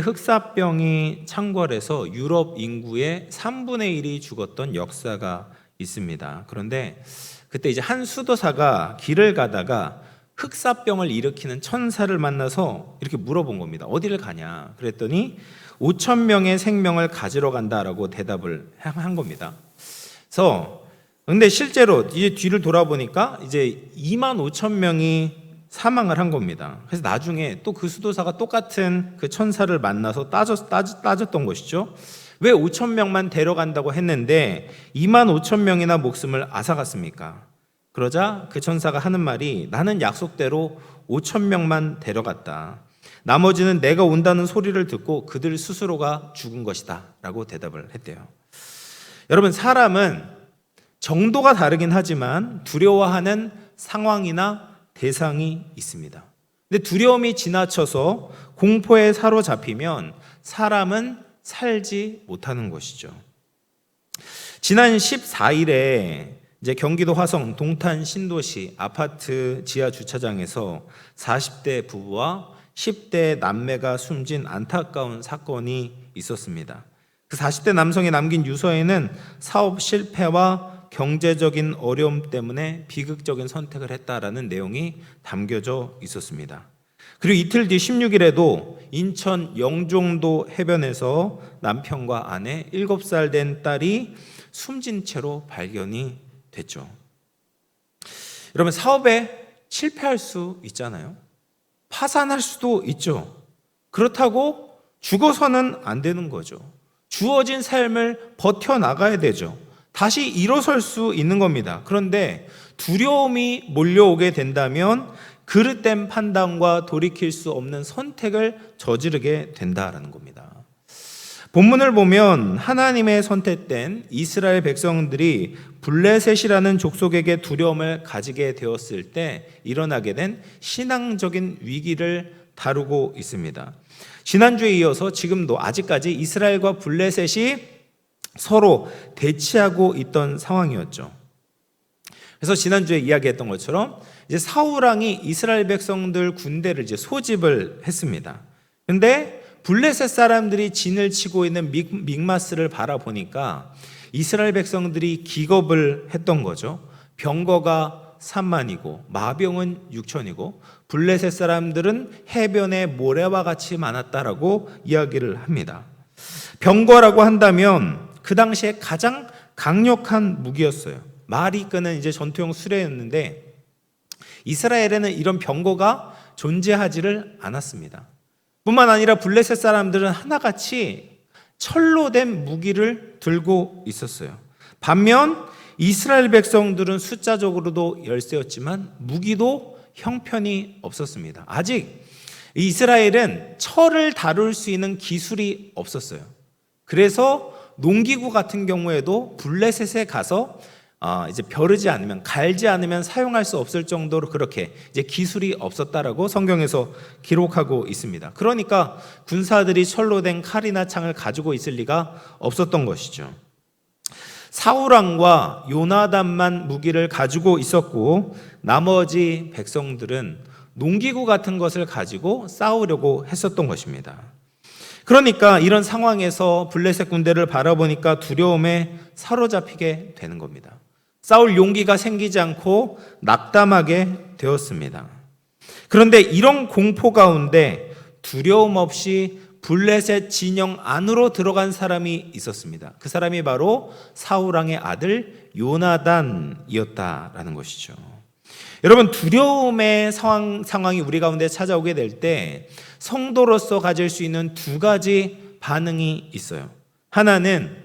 흑사병이 창궐해서 유럽 인구의 3분의 1이 죽었던 역사가 있습니다. 그런데 그때 이제 한 수도사가 길을 가다가 흑사병을 일으키는 천사를 만나서 이렇게 물어본 겁니다. 어디를 가냐? 그랬더니 5천 명의 생명을 가지러 간다라고 대답을 한 겁니다. 그래서 근데 실제로 이제 뒤를 돌아보니까 이제 2만 5천 명이 사망을 한 겁니다. 그래서 나중에 또 그 수도사가 똑같은 그 천사를 만나서 따졌, 따졌, 따졌 던 것이죠. 왜 5천 명만 데려간다고 했는데 2만 5천 명이나 목숨을 앗아갔습니까? 그러자 그 천사가 하는 말이 나는 약속대로 5천 명만 데려갔다. 나머지는 내가 온다는 소리를 듣고 그들 스스로가 죽은 것이다. 라고 대답을 했대요. 여러분, 사람은 정도가 다르긴 하지만 두려워하는 상황이나 대상이 있습니다. 근데 두려움이 지나쳐서 공포에 사로잡히면 사람은 살지 못하는 것이죠. 지난 14일에 이제 경기도 화성 동탄 신도시 아파트 지하 주차장에서 40대 부부와 10대 남매가 숨진 안타까운 사건이 있었습니다. 그 40대 남성이 남긴 유서에는 사업 실패와 경제적인 어려움 때문에 비극적인 선택을 했다라는 내용이 담겨져 있었습니다. 그리고 이틀 뒤 16일에도 인천 영종도 해변에서 남편과 아내 7살 된 딸이 숨진 채로 발견이 됐죠. 여러분 사업에 실패할 수 있잖아요. 파산할 수도 있죠. 그렇다고 죽어서는 안 되는 거죠. 주어진 삶을 버텨 나가야 되죠. 다시 일어설 수 있는 겁니다. 그런데 두려움이 몰려오게 된다면 그릇된 판단과 돌이킬 수 없는 선택을 저지르게 된다라는 겁니다. 본문을 보면 하나님의 선택된 이스라엘 백성들이 블레셋이라는 족속에게 두려움을 가지게 되었을 때 일어나게 된 신앙적인 위기를 다루고 있습니다. 지난주에 이어서 지금도 아직까지 이스라엘과 블레셋이 서로 대치하고 있던 상황이었죠. 그래서 지난주에 이야기했던 것처럼 이제 사울 왕이 이스라엘 백성들 군대를 이제 소집을 했습니다. 근데 블레셋 사람들이 진을 치고 있는 믹, 믹마스를 바라보니까 이스라엘 백성들이 기겁을 했던 거죠. 병거가 3만이고 마병은 6천이고 블레셋 사람들은 해변에 모래와 같이 많았다라고 이야기를 합니다. 병거라고 한다면 그 당시에 가장 강력한 무기였어요. 말이 끄는 이제 전투용 수레였는데 이스라엘에는 이런 병거가 존재하지를 않았습니다. 뿐만 아니라 블레셋 사람들은 하나같이 철로 된 무기를 들고 있었어요. 반면 이스라엘 백성들은 숫자적으로도 열세였지만 무기도 형편이 없었습니다. 아직 이스라엘은 철을 다룰 수 있는 기술이 없었어요. 그래서 농기구 같은 경우에도 블레셋에 가서 아, 이제 벼르지 않으면 갈지 않으면 사용할 수 없을 정도로 그렇게 이제 기술이 없었다라고 성경에서 기록하고 있습니다. 그러니까 군사들이 철로 된 칼이나 창을 가지고 있을 리가 없었던 것이죠. 사울 왕과 요나단만 무기를 가지고 있었고 나머지 백성들은 농기구 같은 것을 가지고 싸우려고 했었던 것입니다. 그러니까 이런 상황에서 블레셋 군대를 바라보니까 두려움에 사로잡히게 되는 겁니다. 싸울 용기가 생기지 않고 낙담하게 되었습니다. 그런데 이런 공포 가운데 두려움 없이 블레셋 진영 안으로 들어간 사람이 있었습니다. 그 사람이 바로 사울왕의 아들 요나단이었다라는 것이죠. 여러분 두려움의 상황, 상황이 우리 가운데 찾아오게 될 때 성도로서 가질 수 있는 두 가지 반응이 있어요. 하나는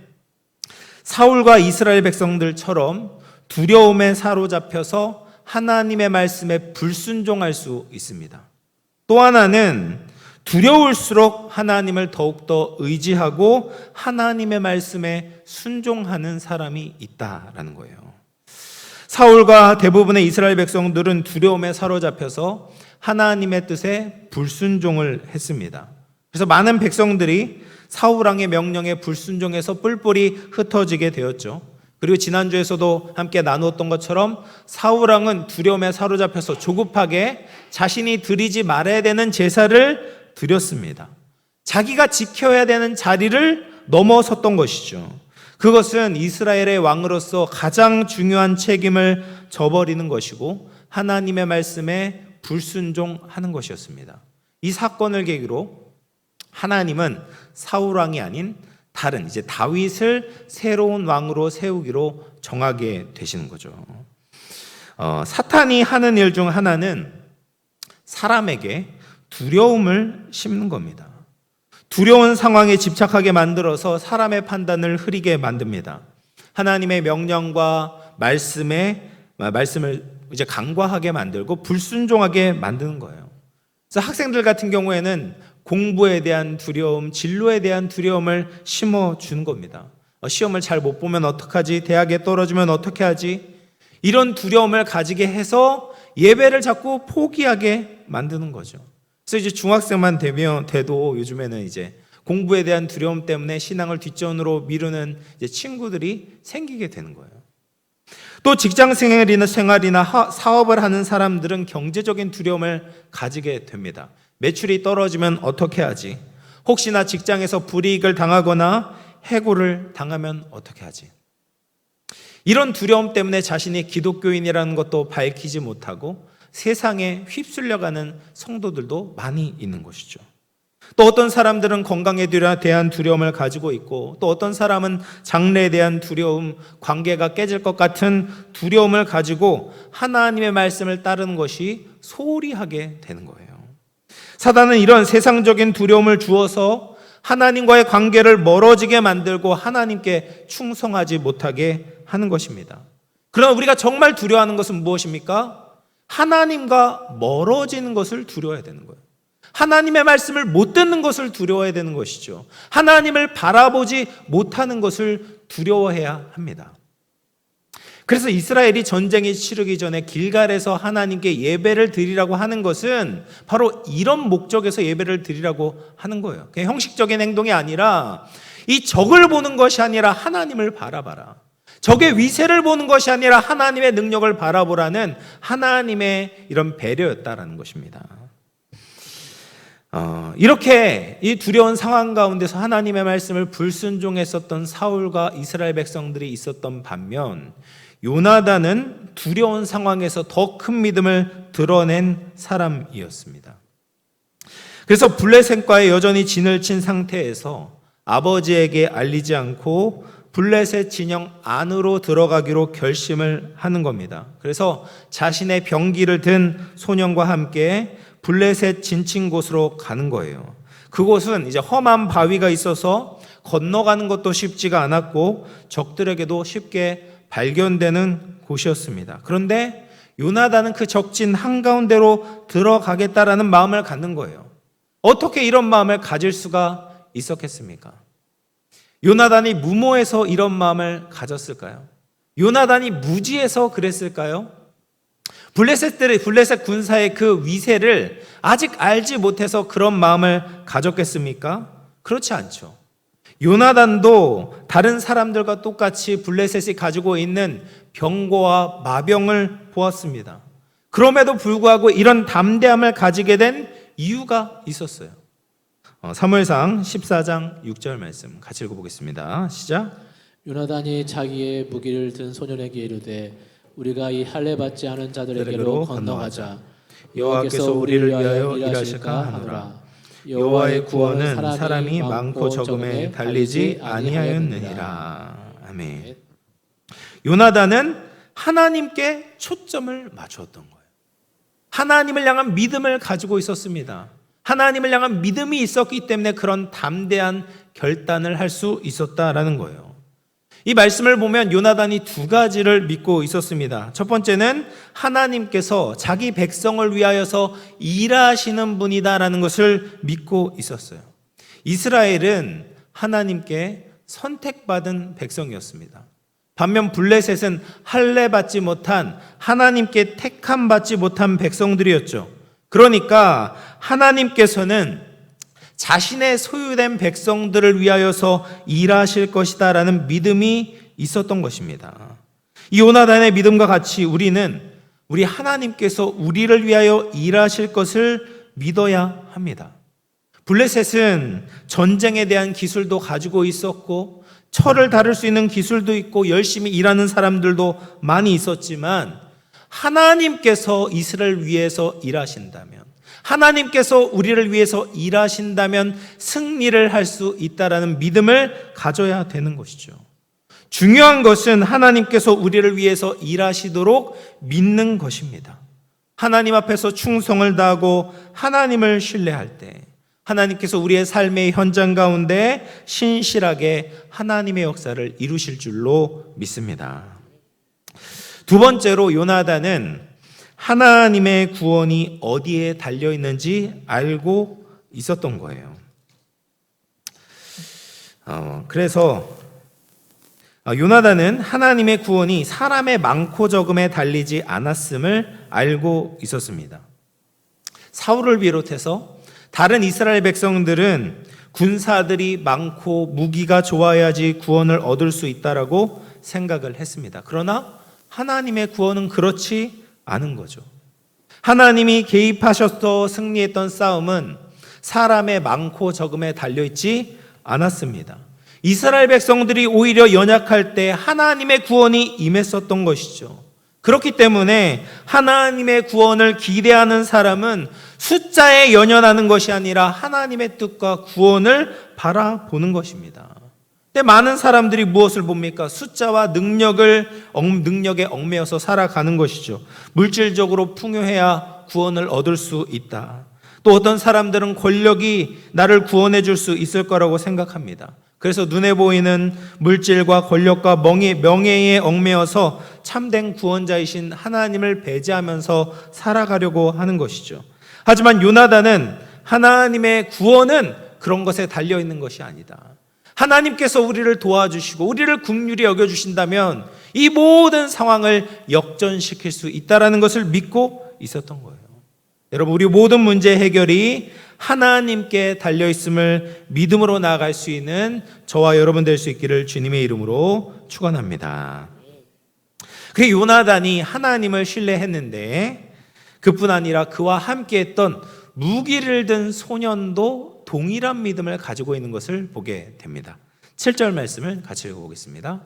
사울과 이스라엘 백성들처럼 두려움에 사로잡혀서 하나님의 말씀에 불순종할 수 있습니다. 또 하나는 두려울수록 하나님을 더욱더 의지하고 하나님의 말씀에 순종하는 사람이 있다라는 거예요. 사울과 대부분의 이스라엘 백성들은 두려움에 사로잡혀서 하나님의 뜻에 불순종을 했습니다. 그래서 많은 백성들이 사울왕의 명령에 불순종해서 뿔뿔이 흩어지게 되었죠. 그리고 지난주에서도 함께 나누었던 것처럼 사울왕은 두려움에 사로잡혀서 조급하게 자신이 드리지 말아야 되는 제사를 드렸습니다. 자기가 지켜야 되는 자리를 넘어섰던 것이죠. 그것은 이스라엘의 왕으로서 가장 중요한 책임을 져버리는 것이고 하나님의 말씀에 불순종하는 것이었습니다. 이 사건을 계기로 하나님은 사울 왕이 아닌 다른 이제 다윗을 새로운 왕으로 세우기로 정하게 되시는 거죠. 어, 사탄이 하는 일 중 하나는 사람에게 두려움을 심는 겁니다. 두려운 상황에 집착하게 만들어서 사람의 판단을 흐리게 만듭니다. 하나님의 명령과 말씀에 말씀을 이제 강과하게 만들고 불순종하게 만드는 거예요. 그래서 학생들 같은 경우에는 공부에 대한 두려움, 진로에 대한 두려움을 심어 주는 겁니다. 어, 시험을 잘 못 보면 어떡하지? 대학에 떨어지면 어떻게 하지? 이런 두려움을 가지게 해서 예배를 자꾸 포기하게 만드는 거죠. 그래서 이제 중학생만 되면 돼도 요즘에는 이제 공부에 대한 두려움 때문에 신앙을 뒷전으로 미루는 친구들이 생기게 되는 거예요. 또 직장 생활이나 생활이나 하- 사업을 하는 사람들은 경제적인 두려움을 가지게 됩니다. 매출이 떨어지면 어떻게 하지? 혹시나 직장에서 불이익을 당하거나 해고를 당하면 어떻게 하지? 이런 두려움 때문에 자신이 기독교인이라는 것도 밝히지 못하고 세상에 휩쓸려가는 성도들도 많이 있는 것이죠. 또 어떤 사람들은 건강에 대한 두려움을 가지고 있고 또 어떤 사람은 장래에 대한 두려움, 관계가 깨질 것 같은 두려움을 가지고 하나님의 말씀을 따르는 것이 소홀히 하게 되는 거예요. 사단은 이런 세상적인 두려움을 주어서 하나님과의 관계를 멀어지게 만들고 하나님께 충성하지 못하게 하는 것입니다. 그러나 우리가 정말 두려워하는 것은 무엇입니까? 하나님과 멀어지는 것을 두려워해야 되는 거예요. 하나님의 말씀을 못 듣는 것을 두려워해야 되는 것이죠. 하나님을 바라보지 못하는 것을 두려워해야 합니다. 그래서 이스라엘이 전쟁이 치르기 전에 길갈에서 하나님께 예배를 드리라고 하는 것은 바로 이런 목적에서 예배를 드리라고 하는 거예요. 그냥 형식적인 행동이 아니라 이 적을 보는 것이 아니라 하나님을 바라봐라. 적의 위세를 보는 것이 아니라 하나님의 능력을 바라보라는 하나님의 이런 배려였다라는 것입니다. 어, 이렇게 이 두려운 상황 가운데서 하나님의 말씀을 불순종했었던 사울과 이스라엘 백성들이 있었던 반면 요나단은 두려운 상황에서 더 큰 믿음을 드러낸 사람이었습니다. 그래서 블레셋과의 여전히 진을 친 상태에서 아버지에게 알리지 않고 블레셋 진영 안으로 들어가기로 결심을 하는 겁니다. 그래서 자신의 병기를 든 소년과 함께 블레셋 진친 곳으로 가는 거예요. 그곳은 이제 험한 바위가 있어서 건너가는 것도 쉽지가 않았고 적들에게도 쉽게 발견되는 곳이었습니다. 그런데 요나단은 그 적진 한가운데로 들어가겠다라는 마음을 갖는 거예요. 어떻게 이런 마음을 가질 수가 있었겠습니까? 요나단이 무모해서 이런 마음을 가졌을까요? 요나단이 무지해서 그랬을까요? 블레셋들의 블레셋 군사의 그 위세를 아직 알지 못해서 그런 마음을 가졌겠습니까? 그렇지 않죠. 요나단도 다른 사람들과 똑같이 블레셋이 가지고 있는 병고와 마병을 보았습니다. 그럼에도 불구하고 이런 담대함을 가지게 된 이유가 있었어요. 어, 사무엘상 14장 6절 말씀 같이 읽어보겠습니다. 시작. 요나단이 자기의 무기를 든 소년에게 이르되 우리가 이 할례 받지 않은 자들에게로 건너가자 여호와께서 우리를 위하여 일하실까 하노라. 여호와의 구원은 사람이 많고 적음에 달리지 아니하였느니라. 아멘. 요나단은 하나님께 초점을 맞추었던 거예요. 하나님을 향한 믿음을 가지고 있었습니다. 하나님을 향한 믿음이 있었기 때문에 그런 담대한 결단을 할 수 있었다라는 거예요. 이 말씀을 보면 요나단이 두 가지를 믿고 있었습니다. 첫 번째는 하나님께서 자기 백성을 위하여서 일하시는 분이다라는 것을 믿고 있었어요. 이스라엘은 하나님께 선택받은 백성이었습니다. 반면 블레셋은 할례 받지 못한 하나님께 택함 받지 못한 백성들이었죠. 그러니까 하나님께서는 자신의 소유된 백성들을 위하여서 일하실 것이다라는 믿음이 있었던 것입니다. 이 요나단의 믿음과 같이 우리는 우리 하나님께서 우리를 위하여 일하실 것을 믿어야 합니다. 블레셋은 전쟁에 대한 기술도 가지고 있었고 철을 다룰 수 있는 기술도 있고 열심히 일하는 사람들도 많이 있었지만 하나님께서 이스라엘 위해서 일하신다면 하나님께서 우리를 위해서 일하신다면 승리를 할 수 있다라는 믿음을 가져야 되는 것이죠. 중요한 것은 하나님께서 우리를 위해서 일하시도록 믿는 것입니다. 하나님 앞에서 충성을 다하고 하나님을 신뢰할 때 하나님께서 우리의 삶의 현장 가운데 신실하게 하나님의 역사를 이루실 줄로 믿습니다. 두 번째로 요나단은 하나님의 구원이 어디에 달려 있는지 알고 있었던 거예요. 어, 그래서 어, 요나단은 하나님의 구원이 사람의 많고 적음에 달리지 않았음을 알고 있었습니다. 사울을 비롯해서 다른 이스라엘 백성들은 군사들이 많고 무기가 좋아야지 구원을 얻을 수 있다라고 생각을 했습니다. 그러나 하나님의 구원은 그렇지 않은 거죠. 하나님이 개입하셔서 승리했던 싸움은 사람의 많고 적음에 달려 있지 않았습니다. 이스라엘 백성들이 오히려 연약할 때 하나님의 구원이 임했었던 것이죠. 그렇기 때문에 하나님의 구원을 기대하는 사람은 숫자에 연연하는 것이 아니라 하나님의 뜻과 구원을 바라보는 것입니다. 근데 많은 사람들이 무엇을 봅니까? 숫자와 능력을 엉- 능력에 얽매여서 살아가는 것이죠. 물질적으로 풍요해야 구원을 얻을 수 있다. 또 어떤 사람들은 권력이 나를 구원해 줄 수 있을 거라고 생각합니다. 그래서 눈에 보이는 물질과 권력과 명예, 명예에 얽매여서 참된 구원자이신 하나님을 배제하면서 살아가려고 하는 것이죠. 하지만 요나단은 하나님의 구원은 그런 것에 달려 있는 것이 아니다. 하나님께서 우리를 도와주시고 우리를 국률이 여겨주신다면 이 모든 상황을 역전시킬 수 있다라는 것을 믿고 있었던 거예요. 여러분, 우리 모든 문제 해결이 하나님께 달려 있음을 믿음으로 나아갈 수 있는 저와 여러분 될 수 있기를 주님의 이름으로 축원합니다. 그 요나단이 하나님을 신뢰했는데 그뿐 아니라 그와 함께했던 무기를 든 소년도 동일한 믿음을 가지고 있는 것을 보게 됩니다. 7절 말씀을 같이 읽어보겠습니다.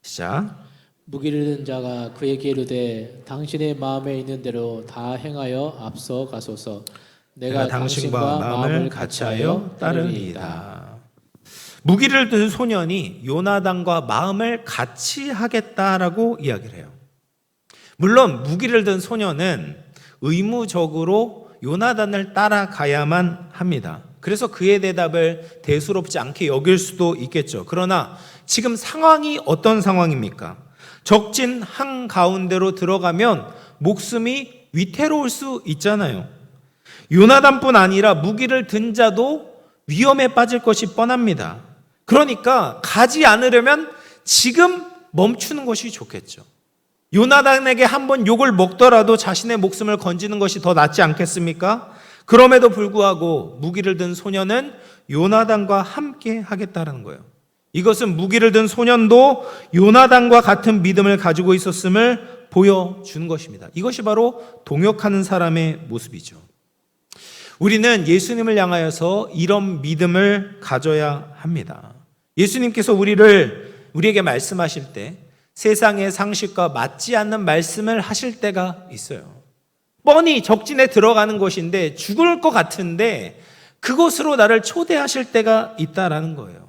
시작. 무기를 든 자가 그에게 이르되 당신의 마음에 있는 대로 다 행하여 앞서 가소서 내가 당신과 마음을 같이하여 따르리이다. 무기를 든 소년이 요나단과 마음을 같이 하겠다라고 이야기를 해요. 물론 무기를 든 소년은 의무적으로 요나단을 따라가야만 합니다. 그래서 그의 대답을 대수롭지 않게 여길 수도 있겠죠. 그러나 지금 상황이 어떤 상황입니까? 적진 한 가운데로 들어가면 목숨이 위태로울 수 있잖아요. 요나단뿐 아니라 무기를 든 자도 위험에 빠질 것이 뻔합니다. 그러니까 가지 않으려면 지금 멈추는 것이 좋겠죠. 요나단에게 한번 욕을 먹더라도 자신의 목숨을 건지는 것이 더 낫지 않겠습니까? 그럼에도 불구하고 무기를 든 소년은 요나단과 함께 하겠다는 거예요. 이것은 무기를 든 소년도 요나단과 같은 믿음을 가지고 있었음을 보여주는 것입니다. 이것이 바로 동역하는 사람의 모습이죠. 우리는 예수님을 향하여서 이런 믿음을 가져야 합니다. 예수님께서 우리를 우리에게 말씀하실 때 세상의 상식과 맞지 않는 말씀을 하실 때가 있어요. 뻔히 적진에 들어가는 것인데 죽을 것 같은데 그곳으로 나를 초대하실 때가 있다라는 거예요.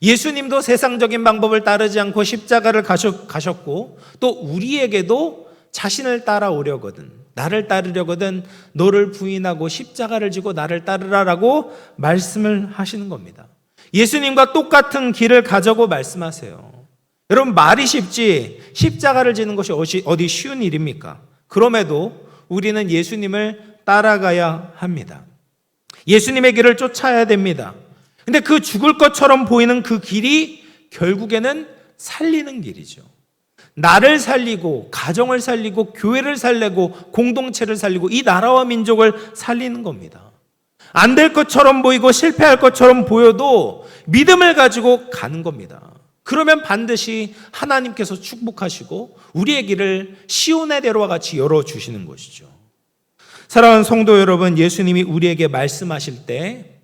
예수님도 세상적인 방법을 따르지 않고 십자가를 가셨- 가셨고 또 우리에게도 자신을 따라오려거든 나를 따르려거든 너를 부인하고 십자가를 지고 나를 따르라라고 말씀을 하시는 겁니다. 예수님과 똑같은 길을 가자고 말씀하세요. 여러분 말이 쉽지 십자가를 지는 것이 어디 쉬운 일입니까? 그럼에도 우리는 예수님을 따라가야 합니다. 예수님의 길을 쫓아야 됩니다. 근데 그 죽을 것처럼 보이는 그 길이 결국에는 살리는 길이죠. 나를 살리고 가정을 살리고 교회를 살리고 공동체를 살리고 이 나라와 민족을 살리는 겁니다. 안 될 것처럼 보이고 실패할 것처럼 보여도 믿음을 가지고 가는 겁니다. 그러면 반드시 하나님께서 축복하시고 우리의 길을 시온의 대로와 같이 열어 주시는 것이죠. 사랑하는 성도 여러분, 예수님이 우리에게 말씀하실 때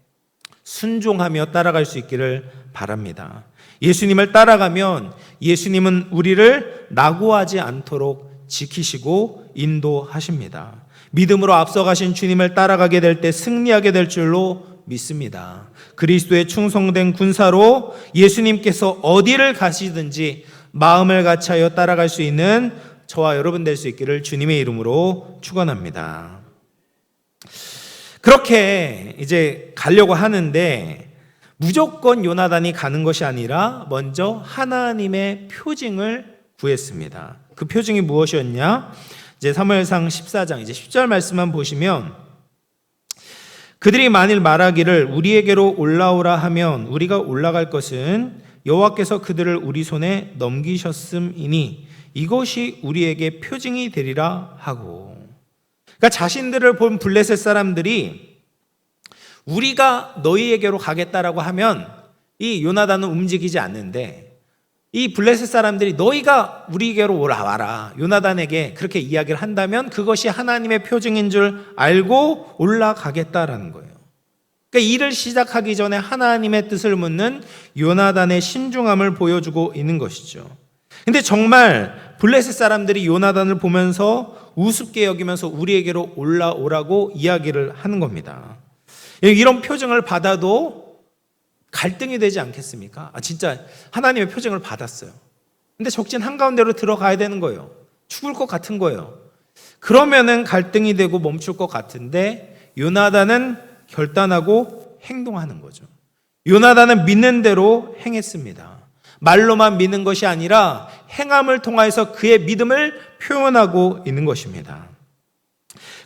순종하며 따라갈 수 있기를 바랍니다. 예수님을 따라가면 예수님은 우리를 낙오하지 않도록 지키시고 인도하십니다. 믿음으로 앞서가신 주님을 따라가게 될 때 승리하게 될 줄로 믿습니다. 그리스도의 충성된 군사로 예수님께서 어디를 가시든지 마음을 같이하여 따라갈 수 있는 저와 여러분 될 수 있기를 주님의 이름으로 축원합니다. 그렇게 이제 가려고 하는데 무조건 요나단이 가는 것이 아니라 먼저 하나님의 표징을 구했습니다. 그 표징이 무엇이었냐? 이제 사무엘상 14장 이제 10절 말씀만 보시면 그들이 만일 말하기를 우리에게로 올라오라 하면 우리가 올라갈 것은 여호와께서 그들을 우리 손에 넘기셨음이니 이것이 우리에게 표징이 되리라 하고. 그러니까 자신들을 본 블레셋 사람들이 우리가 너희에게로 가겠다라고 하면 이 요나단은 움직이지 않는데 이 블레셋 사람들이 너희가 우리에게로 올라와라 요나단에게 그렇게 이야기를 한다면 그것이 하나님의 표징인 줄 알고 올라가겠다라는 거예요. 그러니까 일을 시작하기 전에 하나님의 뜻을 묻는 요나단의 신중함을 보여주고 있는 것이죠. 근데 정말 블레셋 사람들이 요나단을 보면서 우습게 여기면서 우리에게로 올라오라고 이야기를 하는 겁니다. 이런 표정을 받아도 갈등이 되지 않겠습니까? 아, 진짜 하나님의 표정을 받았어요. 근데 적진 한가운데로 들어가야 되는 거예요. 죽을 것 같은 거예요. 그러면은 갈등이 되고 멈출 것 같은데 요나단은 결단하고 행동하는 거죠. 요나단은 믿는 대로 행했습니다. 말로만 믿는 것이 아니라 행함을 통하여서 그의 믿음을 표현하고 있는 것입니다.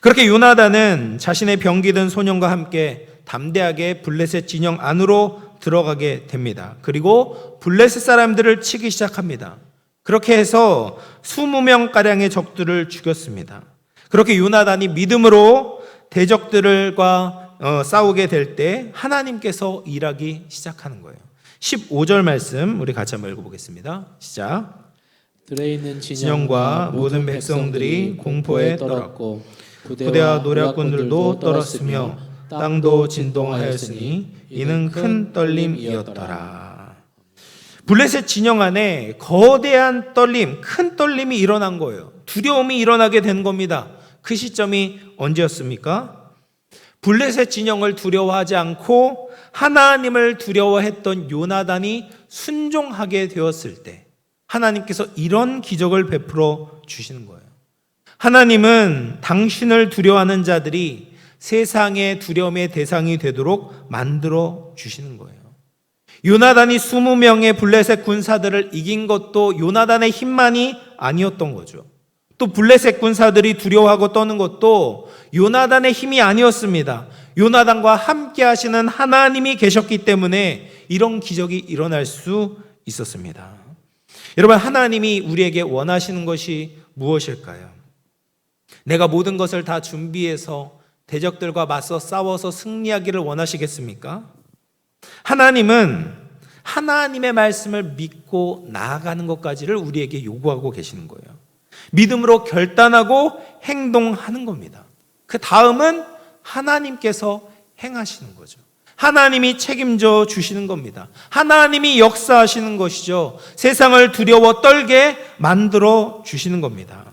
그렇게 요나단은 자신의 병기든 소년과 함께 담대하게 블레셋 진영 안으로 들어가게 됩니다. 그리고 블레셋 사람들을 치기 시작합니다. 그렇게 해서 20명 가량의 적들을 죽였습니다. 그렇게 요나단이 믿음으로 대적들과 어, 싸우게 될 때 하나님께서 일하기 시작하는 거예요. 15절 말씀 우리 같이 한번 읽어보겠습니다. 시작. 들에 있는 진영과 모든 백성들이 공포에 떨었고 부대와 노략군들도 떨었으며 땅도 진동하였으니 이는 큰 떨림이었더라. 블레셋 진영 안에 거대한 떨림, 큰 떨림이 일어난 거예요. 두려움이 일어나게 된 겁니다. 그 시점이 언제였습니까? 블레셋 진영을 두려워하지 않고 하나님을 두려워했던 요나단이 순종하게 되었을 때 하나님께서 이런 기적을 베풀어 주시는 거예요. 하나님은 당신을 두려워하는 자들이 세상의 두려움의 대상이 되도록 만들어 주시는 거예요. 요나단이 20명의 블레셋 군사들을 이긴 것도 요나단의 힘만이 아니었던 거죠. 또 블레셋 군사들이 두려워하고 떠는 것도 요나단의 힘이 아니었습니다. 요나단과 함께 하시는 하나님이 계셨기 때문에 이런 기적이 일어날 수 있었습니다. 여러분, 하나님이 우리에게 원하시는 것이 무엇일까요? 내가 모든 것을 다 준비해서 대적들과 맞서 싸워서 승리하기를 원하시겠습니까? 하나님은 하나님의 말씀을 믿고 나아가는 것까지를 우리에게 요구하고 계시는 거예요. 믿음으로 결단하고 행동하는 겁니다. 그 다음은 하나님께서 행하시는 거죠. 하나님이 책임져 주시는 겁니다. 하나님이 역사하시는 것이죠. 세상을 두려워 떨게 만들어 주시는 겁니다.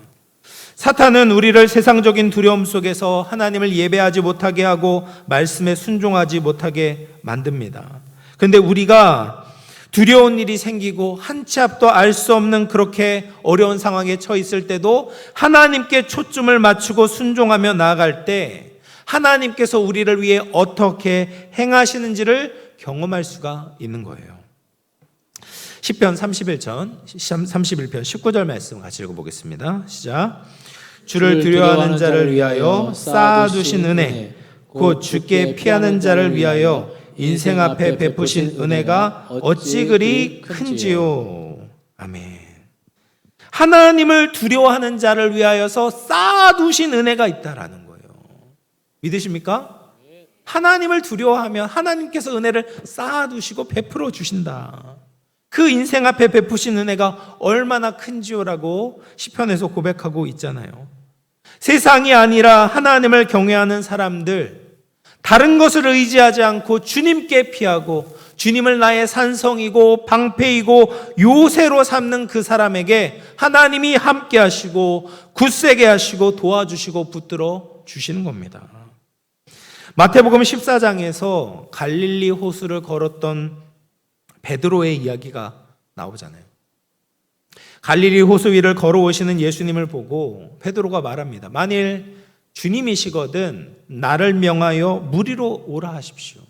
사탄은 우리를 세상적인 두려움 속에서 하나님을 예배하지 못하게 하고 말씀에 순종하지 못하게 만듭니다. 근데 우리가 두려운 일이 생기고 한 치 앞도 알 수 없는 그렇게 어려운 상황에 처 있을 때도 하나님께 초점을 맞추고 순종하며 나아갈 때 하나님께서 우리를 위해 어떻게 행하시는지를 경험할 수가 있는 거예요. 10편 31편 31편 19절 말씀 같이 읽어 보겠습니다. 시작. 주를 두려워하는 자를 위하여 쌓아두신 은혜 곧 주께 피하는 자를 위하여 인생 앞에 베푸신 은혜가 어찌 그리 큰지요. 아멘. 하나님을 두려워하는 자를 위하여서 쌓아두신 은혜가 있다라는 거예요. 믿으십니까? 하나님을 두려워하면 하나님께서 은혜를 쌓아두시고 베풀어 주신다. 그 인생 앞에 베푸신 은혜가 얼마나 큰지요라고 시편에서 고백하고 있잖아요. 세상이 아니라 하나님을 경외하는 사람들, 다른 것을 의지하지 않고 주님께 피하고 주님을 나의 산성이고 방패이고 요새로 삼는 그 사람에게 하나님이 함께 하시고 굳세게 하시고 도와주시고 붙들어 주시는 겁니다. 마태복음 14장에서 갈릴리 호수를 걸었던 베드로의 이야기가 나오잖아요. 갈릴리 호수 위를 걸어오시는 예수님을 보고 베드로가 말합니다. 만일 주님이시거든 나를 명하여 무리로 오라 하십시오.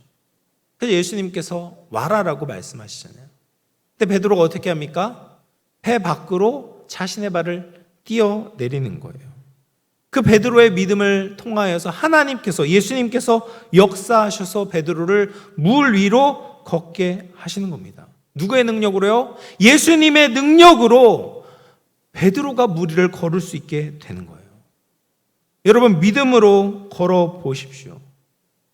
그래서 예수님께서 와라라고 말씀하시잖아요. 근데 베드로가 어떻게 합니까? 배 밖으로 자신의 발을 뛰어 내리는 거예요. 그 베드로의 믿음을 통하여서 하나님께서 예수님께서 역사하셔서 베드로를 물 위로 걷게 하시는 겁니다. 누구의 능력으로요? 예수님의 능력으로 베드로가 무리를 걸을 수 있게 되는 거예요. 여러분 믿음으로 걸어 보십시오.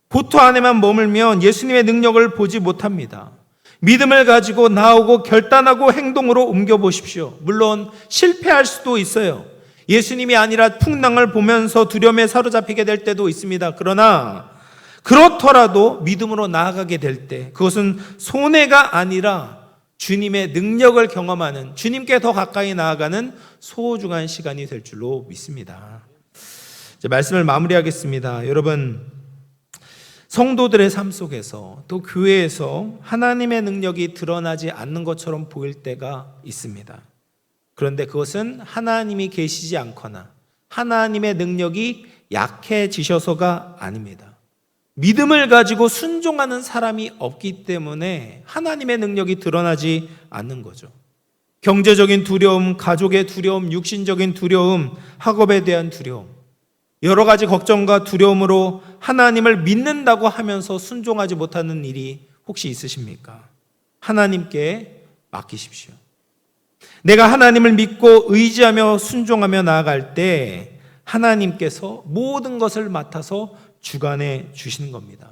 보트 안에만 머물면 예수님의 능력을 보지 못합니다. 믿음을 가지고 나오고 결단하고 행동으로 옮겨 보십시오. 물론 실패할 수도 있어요. 예수님이 아니라 풍랑을 보면서 두려움에 사로잡히게 될 때도 있습니다. 그러나 그렇더라도 믿음으로 나아가게 될 때 그것은 손해가 아니라 주님의 능력을 경험하는 주님께 더 가까이 나아가는 소중한 시간이 될 줄로 믿습니다. 이제 말씀을 마무리하겠습니다. 여러분 성도들의 삶 속에서 또 교회에서 하나님의 능력이 드러나지 않는 것처럼 보일 때가 있습니다. 그런데 그것은 하나님이 계시지 않거나 하나님의 능력이 약해지셔서가 아닙니다. 믿음을 가지고 순종하는 사람이 없기 때문에 하나님의 능력이 드러나지 않는 거죠. 경제적인 두려움, 가족의 두려움, 육신적인 두려움, 학업에 대한 두려움, 여러 가지 걱정과 두려움으로 하나님을 믿는다고 하면서 순종하지 못하는 일이 혹시 있으십니까? 하나님께 맡기십시오. 내가 하나님을 믿고 의지하며 순종하며 나아갈 때 하나님께서 모든 것을 맡아서 주관해 주시는 겁니다.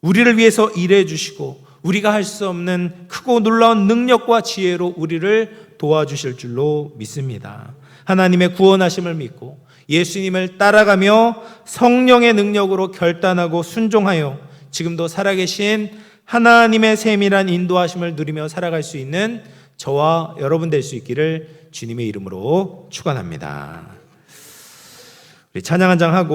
우리를 위해서 일해 주시고 우리가 할 수 없는 크고 놀라운 능력과 지혜로 우리를 도와주실 줄로 믿습니다. 하나님의 구원하심을 믿고 예수님을 따라가며 성령의 능력으로 결단하고 순종하여 지금도 살아계신 하나님의 세밀한 인도하심을 누리며 살아갈 수 있는 저와 여러분 될 수 있기를 주님의 이름으로 축원합니다. 우리 찬양 한 장 하고